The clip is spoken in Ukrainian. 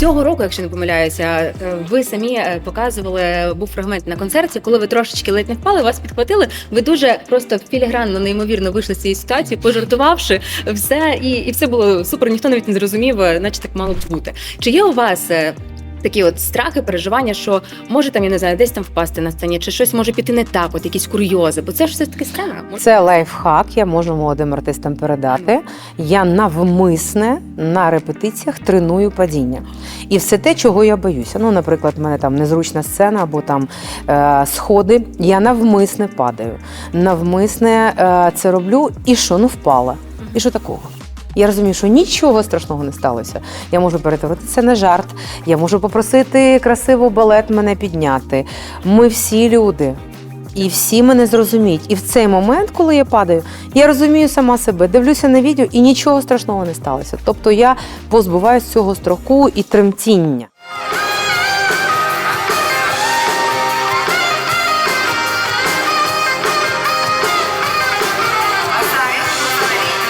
Цього року, якщо не помиляюся, е, ви самі е, показували був фрагмент на концерті, коли ви трошечки ледь не впали, вас підхватили. Ви дуже просто філігранно, неймовірно вийшли з цієї ситуації, пожартувавши все, і, і все було супер. Ніхто навіть не зрозумів, е, наче так мало б бути. Чи є у вас? Такі от страхи, переживання, що може там, я не знаю, десь там впасти на сцені, чи щось може піти не так, от якісь курйози, бо це ж все таки сцена. Це лайфхак, я можу молодим артистам передати. Я навмисне на репетиціях треную падіння. І все те, чого я боюся. Ну, наприклад, в мене там незручна сцена або там е, сходи. Я навмисне падаю. Навмисне е, це роблю, і що? Ну впала. І що такого? Я розумію, що нічого страшного не сталося. Я можу перетворити це на жарт. Я можу попросити красиво балет мене підняти. Ми всі люди. І всі мене зрозуміють. І в цей момент, коли я падаю, я розумію сама себе, дивлюся на відео і нічого страшного не сталося. Тобто я позбуваюся цього строку і тремтіння.